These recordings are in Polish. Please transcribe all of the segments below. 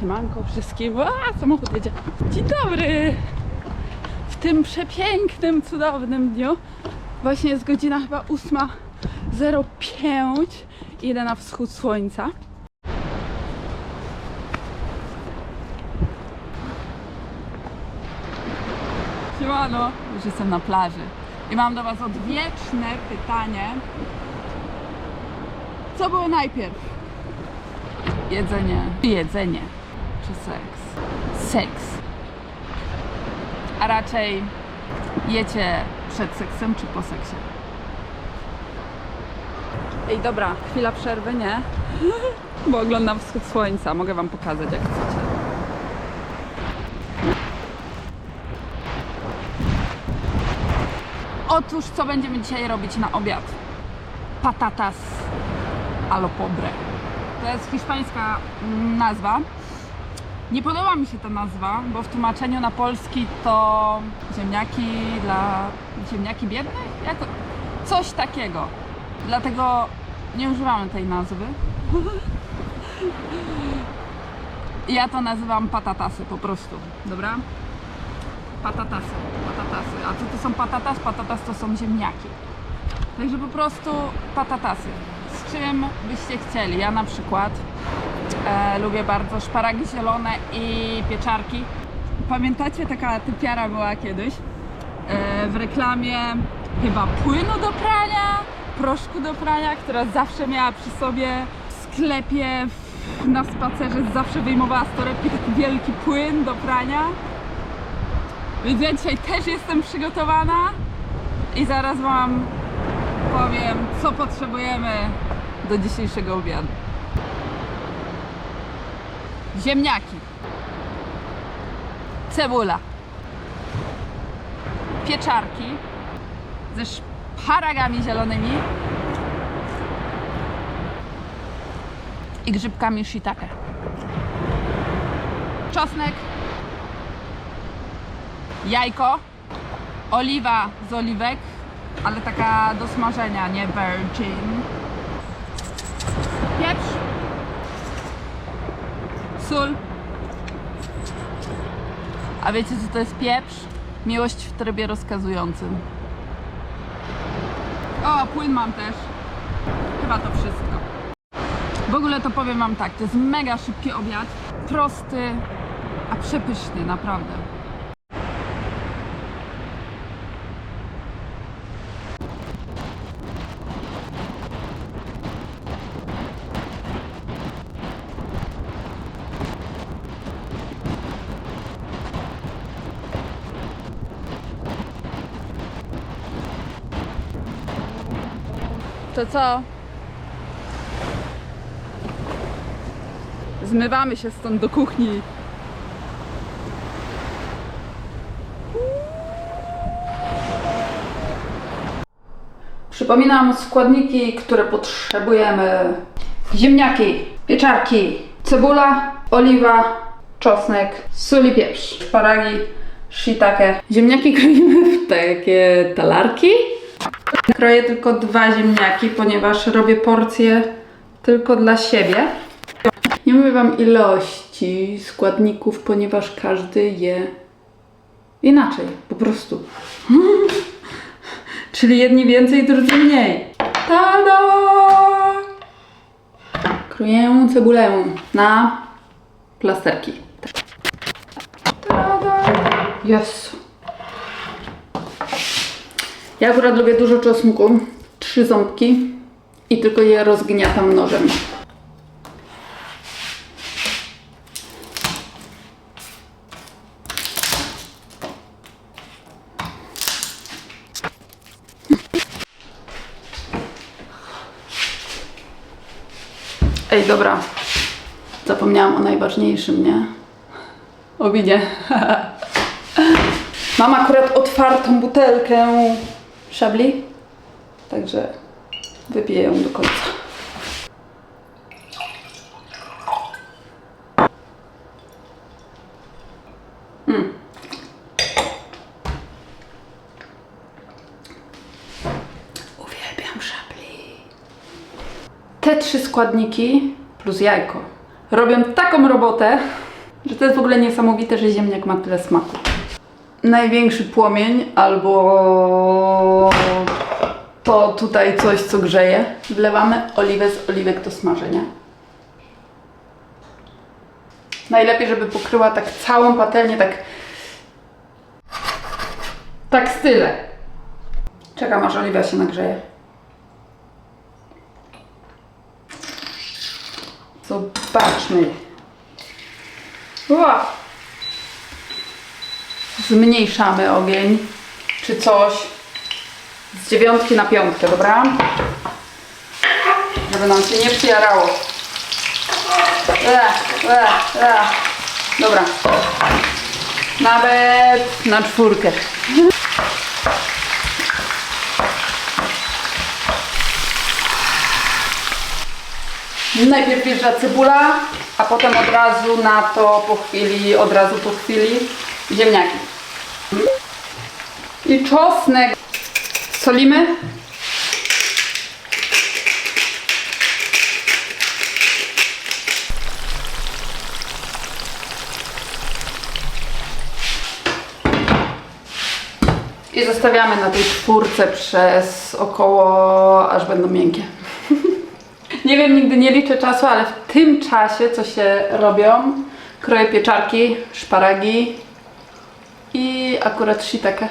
Siemanko wszystkim. A, samochód jedzie. Dzień dobry! W tym przepięknym, cudownym dniu. Właśnie jest godzina chyba 8.05 i idę na wschód słońca. Siemano, już jestem na plaży. I mam do Was odwieczne pytanie. Co było najpierw? Jedzenie. Jedzenie. Czy seks? Seks. A raczej jecie przed seksem czy po seksie? Ej, dobra, chwila przerwy, nie? Bo oglądam wschód słońca. Mogę Wam pokazać, jak chcecie. Otóż, co będziemy dzisiaj robić na obiad? Patatas allo pobre. To jest hiszpańska mm, nazwa. Nie podoba mi się ta nazwa, bo w tłumaczeniu na polski to ziemniaki dla ziemniaki biednych? Jako, coś takiego. Dlatego nie używamy tej nazwy. Ja to nazywam patatasy po prostu, dobra? Patatasy, patatasy. A co to są patatas? Patatas to są ziemniaki. Także po prostu patatasy. Z czym byście chcieli? Ja na przykład e, lubię bardzo szparagi zielone i pieczarki. Pamiętacie, taka typiara była kiedyś e, w reklamie chyba płynu do prania, proszku do prania, która zawsze miała przy sobie w sklepie w, na spacerze, zawsze wyjmowała z torebki taki wielki płyn do prania. Więc ja dzisiaj też jestem przygotowana i zaraz Wam powiem, co potrzebujemy do dzisiejszego obiadu. Ziemniaki, cebula, pieczarki. Ze szparagami zielonymi. I grzybkami shiitake. Czosnek, jajko, oliwa z oliwek, ale taka do smażenia, nie virgin. Pieprz, sól. A wiecie co to jest pieprz? Miłość w trybie rozkazującym. O, płyn mam też. Chyba to wszystko. W ogóle to powiem wam tak, to jest mega szybki obiad, prosty, a przepyszny, naprawdę. To co? Zmywamy się stąd do kuchni. Przypominam składniki, które potrzebujemy. Ziemniaki, pieczarki, cebula, oliwa, czosnek, sól i pieprz, szparagi, shiitake. Ziemniaki kroimy w takie talarki. Kroję tylko dwa ziemniaki, ponieważ robię porcję tylko dla siebie. Nie mówię Wam ilości składników, ponieważ każdy je inaczej, po prostu. Czyli jedni więcej, drudzy mniej. Tada! Kroję cebulę na plasterki. Tada! Jezu. Ja akurat lubię dużo czosnku, trzy ząbki i tylko je rozgniatam nożem. Ej, dobra. Zapomniałam o najważniejszym, nie? O winie. Mam akurat otwartą butelkę szabli, także wypiję ją do końca. Mm. Uwielbiam szabli. Te trzy składniki plus jajko robią taką robotę, Że to jest w ogóle niesamowite, że ziemniak ma tyle smaku. Największy płomień albo to tutaj coś, co grzeje. Wlewamy oliwę z oliwek do smażenia. Najlepiej, żeby pokryła tak całą patelnię, tak tak style. Czekam aż oliwa się nagrzeje. Zobaczmy. Ua. Zmniejszamy ogień, czy coś. Z dziewiątki na piątkę, dobra? Żeby nam się nie przyjarało. E, e, e. Dobra. Nawet na czwórkę. Najpierw wjeżdża cebula, a potem od razu na to po chwili, od razu po chwili ziemniaki. I czosnek. Solimy. I zostawiamy na tej czwórce przez około, aż będą miękkie. Nie wiem, nigdy nie liczę czasu, ale w tym czasie, co się robią, kroję pieczarki, szparagi i akurat shiitake.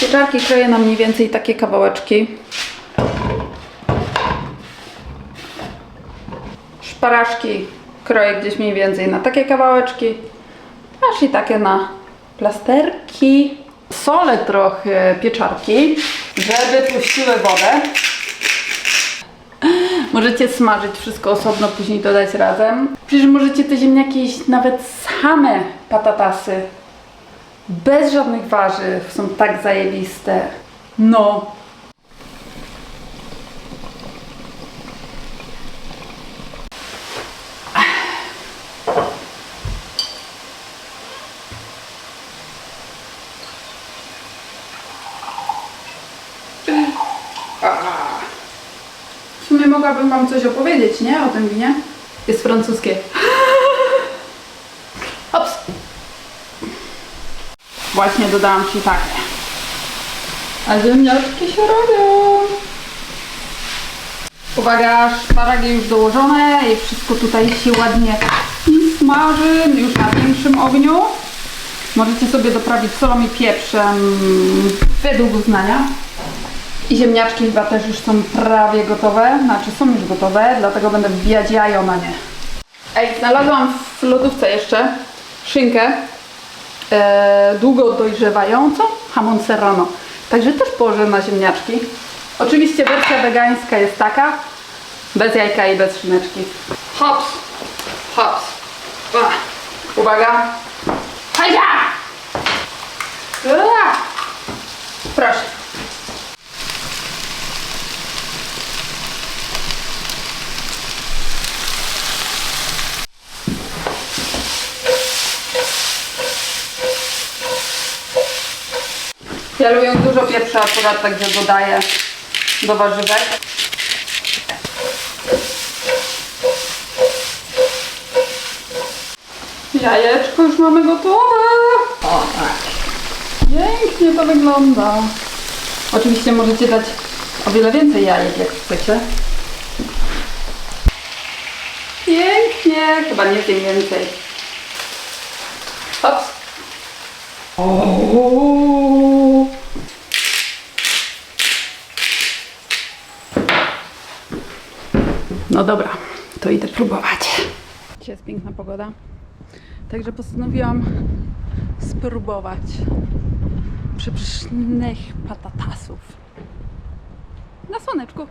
Pieczarki kroję na mniej więcej takie kawałeczki. Szparaszki kroję gdzieś mniej więcej na takie kawałeczki, a shiitake na plasterki. Solę trochę pieczarki, żeby puściły wodę. Możecie smażyć wszystko osobno, później dodać razem. Przecież możecie te ziemniaki jeść nawet same patatasy. Bez żadnych warzyw. Są tak zajebiste. No. W sumie mogłabym Wam coś opowiedzieć, nie? O tym winie. Jest francuskie. Właśnie dodałam shiitake. A ziemniaczki się robią. Uwaga, szparagi już dołożone i wszystko tutaj się ładnie smaży już na większym ogniu. Możecie sobie doprawić solą i pieprzem według uznania. I ziemniaczki chyba też już są prawie gotowe, znaczy są już gotowe, dlatego będę wbijać jajo na nie. Ej, znalazłam w lodówce jeszcze szynkę e, długo dojrzewającą, hamon serrano. Także też położę na ziemniaczki. Oczywiście wersja wegańska jest taka, bez jajka i bez szyneczki. Hops, hops. Uwaga. Hajda! Proszę. Ja lubię dużo pieprzu akurat, także dodaję do warzywek. Jajeczko już mamy gotowe. O tak. Pięknie to wygląda. Oczywiście możecie dać o wiele więcej jajek, jak chcecie. Pięknie. Chyba nie tym więcej. Hops. O. No dobra, to idę próbować. Dzisiaj jest piękna pogoda, także postanowiłam spróbować przepysznych patatasów. Na słoneczku.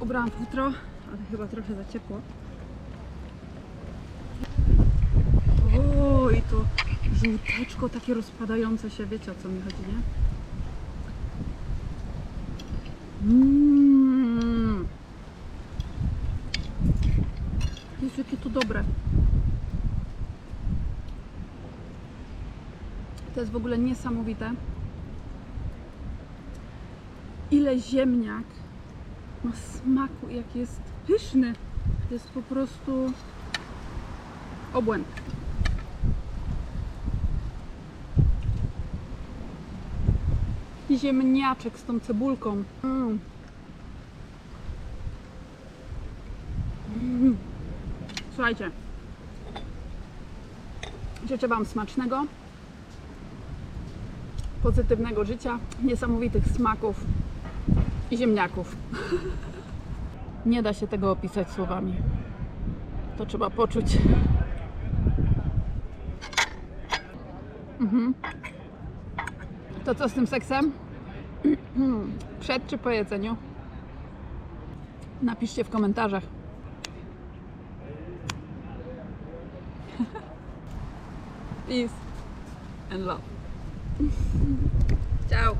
Ubrałam futro, ale chyba trochę za ciepło. O, i to żółteczko takie rozpadające się, wiecie o co mi chodzi, nie? Mmm. dobre. To jest w ogóle niesamowite. Ile ziemniak ma smaku, jak jest pyszny. Jest po prostu obłęd. I Ziemniaczek z tą cebulką. Mm. Słuchajcie. Życzę Wam smacznego, pozytywnego życia, niesamowitych smaków i ziemniaków. Nie da się tego opisać słowami. To trzeba poczuć. Mhm. To co z tym seksem? Przed czy po jedzeniu? Napiszcie w komentarzach. Peace and love. Ciao.